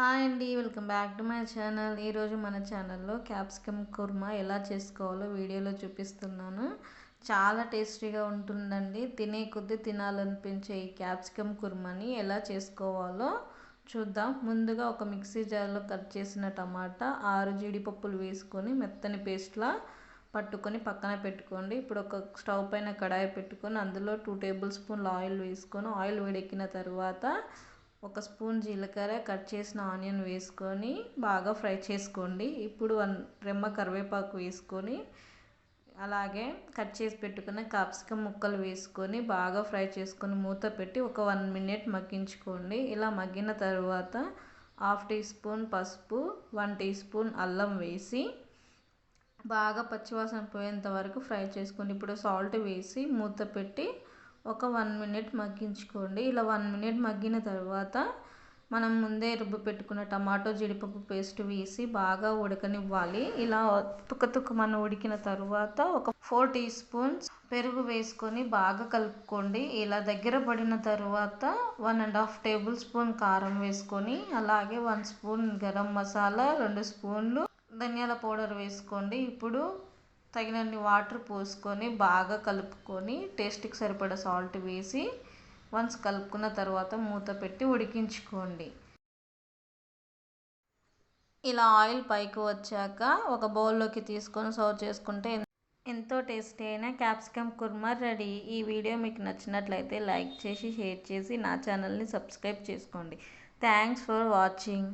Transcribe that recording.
Hi అండి welcome back to my channel. ఈరోజు మన ఛానల్లో క్యాప్సికమ్ కుర్మా ఎలా చేసుకోవాలో వీడియోలో చూపిస్తున్నాను. చాలా టేస్టీగా ఉంటుందండి. తినే కొద్దీ తినాలనిపించే ఈ క్యాప్సికమ్ కుర్మాని ఎలా చేసుకోవాలో చూద్దాం. ముందుగా ఒక మిక్సీ జార్లో కట్ చేసిన టమాటా ఆరు జీడిపప్పులు వేసుకొని మెత్తని పేస్ట్లా పట్టుకొని పక్కన పెట్టుకోండి. ఇప్పుడు ఒక స్టవ్ పైన కడాయి పెట్టుకొని అందులో టూ టేబుల్ స్పూన్లు ఆయిల్ వేసుకొని ఆయిల్ వేడెక్కిన తర్వాత ఒక స్పూన్ జీలకర్ర కట్ చేసిన ఆనియన్ వేసుకొని బాగా ఫ్రై చేసుకోండి. ఇప్పుడు వన్ రెమ్మ కరివేపాకు వేసుకొని అలాగే కట్ చేసి పెట్టుకున్న క్యాప్సికమ్ ముక్కలు వేసుకొని బాగా ఫ్రై చేసుకొని మూత పెట్టి ఒక వన్ మినిట్ మగ్గించుకోండి. ఇలా మగ్గిన తర్వాత హాఫ్ టీ స్పూన్ పసుపు వన్ టీ స్పూన్ అల్లం వేసి బాగా పచ్చివాసన పోయేంత వరకు ఫ్రై చేసుకోండి. ఇప్పుడు సాల్ట్ వేసి మూత పెట్టి ఒక వన్ మినిట్ మగ్గించుకోండి. ఇలా వన్ మినిట్ మగ్గిన తర్వాత మనం ముందే రుబ్బు పెట్టుకున్న టమాటో జీడిపప్పు పేస్ట్ వేసి బాగా ఉడకనివ్వాలి. ఇలా తుక్క తుక్క ఉడికిన తర్వాత ఒక ఫోర్ టీ స్పూన్స్ పెరుగు వేసుకొని బాగా కలుపుకోండి. ఇలా దగ్గర పడిన తర్వాత one and half tablespoon కారం వేసుకొని అలాగే వన్ స్పూన్ గరం మసాలా రెండు స్పూన్లు ధనియాల పౌడర్ వేసుకోండి. ఇప్పుడు తగినన్ని వాటర్ పోసుకొని బాగా కలుపుకొని టేస్ట్కి సరిపడా సాల్ట్ వేసి వన్స్ కలుపుకున్న తర్వాత మూత పెట్టి ఉడికించుకోండి. ఇలా ఆయిల్ పైకి వచ్చాక ఒక బౌల్లోకి తీసుకొని సర్వ్ చేసుకుంటే ఎంతో టేస్టీ అయిన క్యాప్సికమ్ కుర్మా రెడీ. ఈ వీడియో మీకు నచ్చినట్లయితే లైక్ చేసి షేర్ చేసి నా ఛానల్ని సబ్స్క్రైబ్ చేసుకోండి. Thanks for watching.